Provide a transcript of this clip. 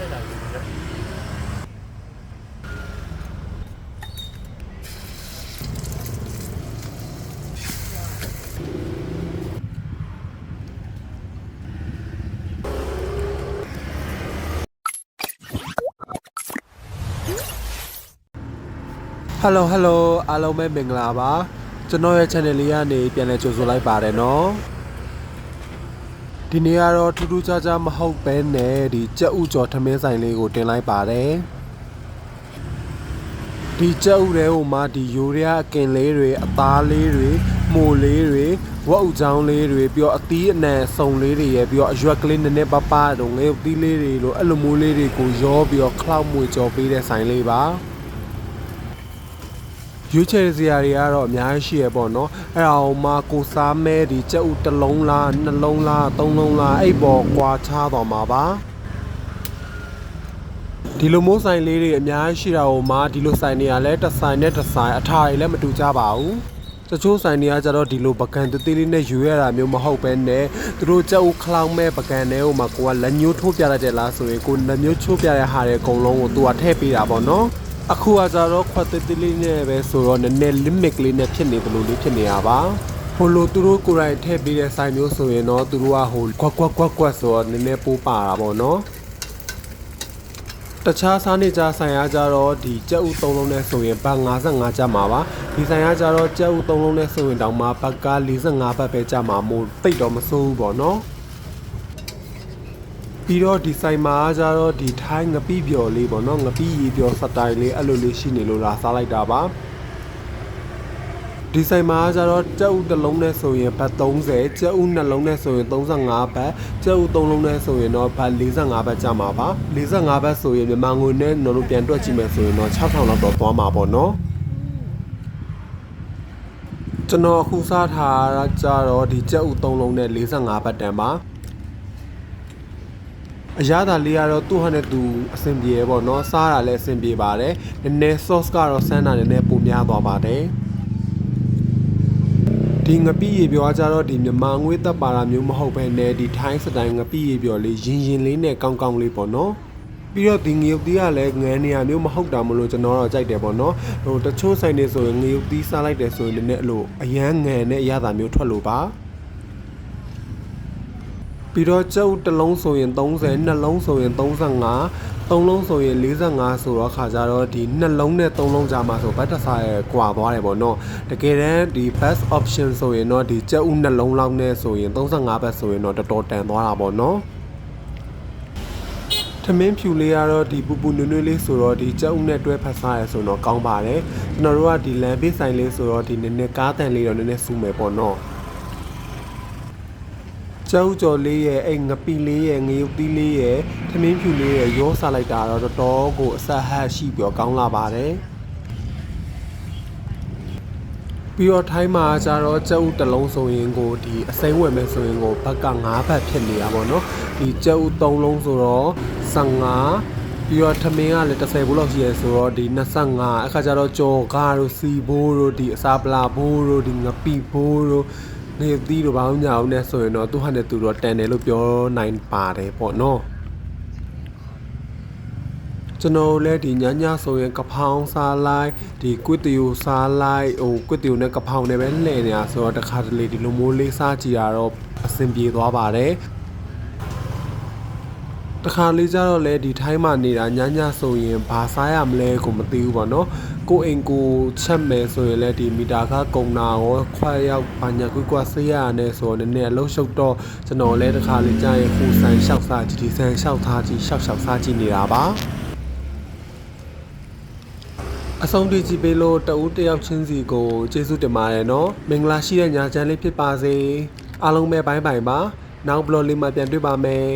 ဆက်လာပြီနော်ဟယ်လိုဟယ်လိုအားလုံးပဲမင်္ဂလာပါကျွန်တော်ရဲ့ channel လေးကနေပြန်လည်ကြိုဆိုလိုက်ပါတယ်နော် ဒီနေ့ကတော့ထူးထူးခြားခြားမဟုတ်ဘဲနဲ့ဒီကြက်ဥကျော်ထမင်းဆိုင်လေးကိုတင်လိုက်ပါတယ်ဒီကြက်ဥတဲဟိုမှာဒီယူရီးယားအကင်လေးတွေအသားလေးတွေမိုလေးတွေဝက်ဥချောင်းလေးတွေပြီးတော့အသီးအနှံစုံလေးတွေရယ်ပြီးတော့အရွက်ကလေးနည်းနည်းပပတော့ငယ်သီးလေးတွေလိုအဲ့လိုမျိုးလေးတွေကိုရောပြီးတော့ခလောက်မွေကြော်ပေးတဲ့ဆိုင်လေးပါ ရွေးချယ်စရာတွေကတော့အများကြီးရှိရပေါ့နော်အဲ့ဒါဟိုမှာကိုစားမဲဒီကြက်ဥတစ်လုံးလားနှလုံးလားသုံးလုံးလားအဲ့ပေါ်ကွာချသွားမှာပါဒီလိုမျိုးဆိုင်လေးတွေအများကြီးရှိတာဟိုမှာဒီလိုဆိုင်တွေကလည်းတစ်ဆိုင်နဲ့တစ်ဆိုင်အထာတွေလည်းမတူကြပါဘူးတချို့ဆိုင်တွေကကျတော့ဒီလိုပကံသေးသေးလေးနဲ့ယူရတာမျိုးမဟုတ်ပဲနဲ့သူတို့ကြက်ဥခလောင်းမဲ့ပကံတွေဟိုမှာကိုကလက်ညှိုးထိုးပြလိုက်တယ်လားဆိုရင်ကိုလက်ညှိုးချိုးပြတဲ့ဟာတွေအကုန်လုံးကိုသူကထည့်ပေးတာပေါ့နော် အခုကကြတော့ခွက်သေးသေးလေးနဲ့ပဲဆိုတော့နည်းနည်း limit လေးနဲ့ဖြစ်နေသလိုလေးဖြစ်နေတာပါဟိုလိုသူတို့ကိုယ်တိုင်ထည့်ပေးတဲ့ဆိုင်မျိုးဆိုရင်တော့သူတို့ကဟိုကွက်ကွက်ကွက်ကွက်ဆိုတော့နည်းနည်းပိုးပါတာပေါ့နော်တခြားစားနေကြဆိုင်ရကြတော့ဒီကြက်ဥသုံးလုံးနဲ့ဆိုရင်ဘတ်55ကျမှာပါဒီဆိုင်ရကြတော့ကြက်ဥသုံးလုံးနဲ့ဆိုရင်တောင်မှဘတ်က45ဘတ်ပဲကျမှာမို့တိတ်တော့မစိုးဘူးပေါ့နော် ပြီးတော့ဒီဆိုင်မှာကျတော့ဒီထိုင်းငပိပျော်လေးပေါ့နော်ငပိရီပျော်စတိုင်လေးအဲ့လိုလေးရှိနေလို့လာစားလိုက်တာပါဒီဆိုင်မှာကျတော့ကြက်ဥတစ်လုံးနဲ့ဆိုရင်ဘတ်30ကြက်ဥနှလုံးနဲ့ဆိုရင်35ဘတ်ကြက်ဥသုံးလုံးနဲ့ဆိုရင်တော့ဘတ်45ဘတ်ကျမှာပါ45ဘတ်ဆိုရင်မြန်မာငွေနဲ့နော်တို့ပြန်တွက်ကြည့်မယ်ဆိုရင်တော့6000လောက်တော့သွားမှာပေါ့နော်ကျွန်တော်အခုစားထားတာကြတော့ဒီကြက်ဥသုံးလုံးနဲ့45ဘတ်တန်ပါ အရသာလေးကတော့သူ့ဟာနဲ့သူအဆင်ပြေရပေါ့နော်စားတာလည်းအဆင်ပြေပါတယ်နည်းနည်း sauce ကတော့ဆန်းတာနည်းနည်းပိုများသွားပါတယ်ဒီငပိရေပြောကြတော့ဒီမြန်မာငွေသက်ပါတာမျိုးမဟုတ်ဘဲနဲ့ဒီထိုင်းစတိုင်ငပိရေပြောလေးရင်ရင်လေးနဲ့ကောင်းကောင်းလေးပေါ့နော်ပြီးတော့ဒီငရုတ်သီးကလည်းငန်းနေရမျိုးမဟုတ်တာမလို့ကျွန်တော်တော့ကြိုက်တယ်ပေါ့နော်ဟိုတချို့ဆိုင်တွေဆိုရင်ငရုတ်သီးစားလိုက်တယ်ဆိုရင်လည်းအဲ့လိုအရန်ငန်နဲ့အရသာမျိုးထွက်လို့ပါ ပြီးတော့ကျုပ်တစ်လုံးဆိုရင်30နှလုံးဆိုရင်35သုံးလုံးဆိုရင်45ဆိုတော့ခါကြတော့ဒီနှလုံးနဲ့သုံးလုံးကြာမှာဆိုဘတ်တဆာရဲ့ကွာသွားတယ်ပေါ့နော်တကယ်တမ်းဒီ best option ဆိုရင်တော့ဒီကျုပ်နှလုံးလောက်နဲ့ဆိုရင်35ဘတ်ဆိုရင်တော့တော်တော်တန်သွားတာပေါ့နော်ထမင်းဖြူလေးကတော့ဒီပူပူနွေ့နွေ့လေးဆိုတော့ဒီကြက်ဥနဲ့တွဲဖက်စားရဆိုတော့ကောင်းပါတယ်ကျွန်တော်တို့ကဒီလမ်းဘေးဆိုင်လေးဆိုတော့ဒီနည်းနည်းကားတန်လေးတော့နည်းနည်းစူးမယ်ပေါ့နော် ကျောက်ကျော်လေးရဲ့အဲ့ငပိလေးရဲ့ငရုတ်သီးလေးရဲ့ထမင်းဖြူလေးရဲ့ရောစားလိုက်တာတော့တော်တော်ကိုအဆက်ဟတ်ရှိပြီးတော့ကောင်းလာပါတယ်ပြီးတော့ထိုင်းမှာကျတော့ကျုပ်တစ်လုံးဆိုရင်ကိုဒီအစိမ်းဝယ်မယ်ဆိုရင်ကိုဘက်က9ဘတ်ဖြစ်နေတာပေါ့နော်ဒီကျုပ်3လုံးဆိုတော့15ပြီးတော့ထမင်းကလည်း30ဘူးလောက်ရှိရဲဆိုတော့ဒီ25အခါကျတော့ကြော်ကားတို့စီဘိုးတို့ဒီအစာပလာဘိုးတို့ဒီငပိဘိုးတို့ နေသီးတို့ဘာမှမညာဘူးနဲ့ဆိုရင်တော့သူဟာနဲ့သူတော့တန်တယ်လို့ပြောနိုင်ပါတယ်ပေါ့နော်ကျွန်တော်လည်းဒီညညဆိုရင်ကဖောင်းစားလိုက်ဒီကွစ်တီယိုစားလိုက်ဟိုကွစ်တီယိုနဲ့ကဖောင်းနဲ့ပဲလှည့်နေတာဆိုတော့တခါတလေဒီလိုမျိုးလေးစားကြည့်ရတော့အဆင်ပြေသွားပါတယ်တခါလေးကျတော့လေဒီထိုင်းမှာနေတာညညဆိုရင်ဘာစားရမလဲကိုမသိဘူးပေါ့နော် ကိုအိမ်ကိုချက်မယ်ဆိုရင်လည်းဒီမီတာခကုံနာရောခွာရောက်ဘာညာကွကွဆေးရနဲ့ဆိုတော့နည်းနည်းအလုံးရှုပ်တော့ကျွန်တော်လည်းတခါလေးကြာရင်ဟိုဆန်လျှောက်စားကြည့်ဒီဆန်လျှောက်သားကြည့်လျှောက်လျှောက်စားကြည့်နေတာပါအဆုံးထိကြည့်ပေးလို့တဦးတယောက်ချင်းစီကိုကျေးဇူးတင်ပါတယ်နော်မင်္ဂလာရှိတဲ့ညာချမ်းလေးဖြစ်ပါစေအားလုံးပဲဘိုင်းဘိုင်ပါနောက်ဘလော့လေးမှာပြန်တွေ့ပါမယ်